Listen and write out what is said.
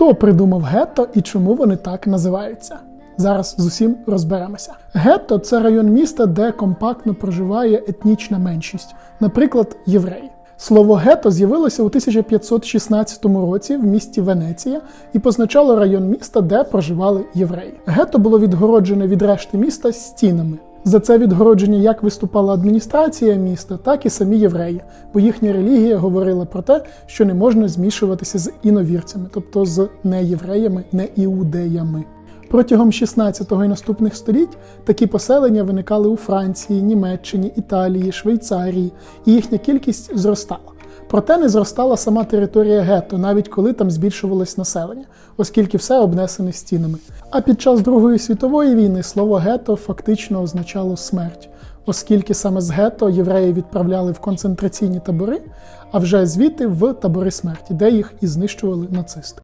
Хто придумав гетто і чому вони так називаються? Зараз з усім розберемося. Гетто це район міста, де компактно проживає етнічна меншість, наприклад, євреї. Слово гетто з'явилося у 1516 році в місті Венеція і позначало район міста, де проживали євреї. Гетто було відгороджене від решти міста стінами. За це відгородження як виступала адміністрація міста, так і самі євреї, бо їхня релігія говорила про те, що не можна змішуватися з іновірцями, тобто з неєвреями, не іудеями. Протягом 16-го і наступних століть такі поселення виникали у Франції, Німеччині, Італії, Швейцарії, і їхня кількість зростала. Проте не зростала сама територія гетто, навіть коли там збільшувалось населення, оскільки все обнесене стінами. А під час Другої світової війни слово гето фактично означало смерть, оскільки саме з гето євреї відправляли в концентраційні табори, а вже звідти в табори смерті, де їх і знищували нацисти.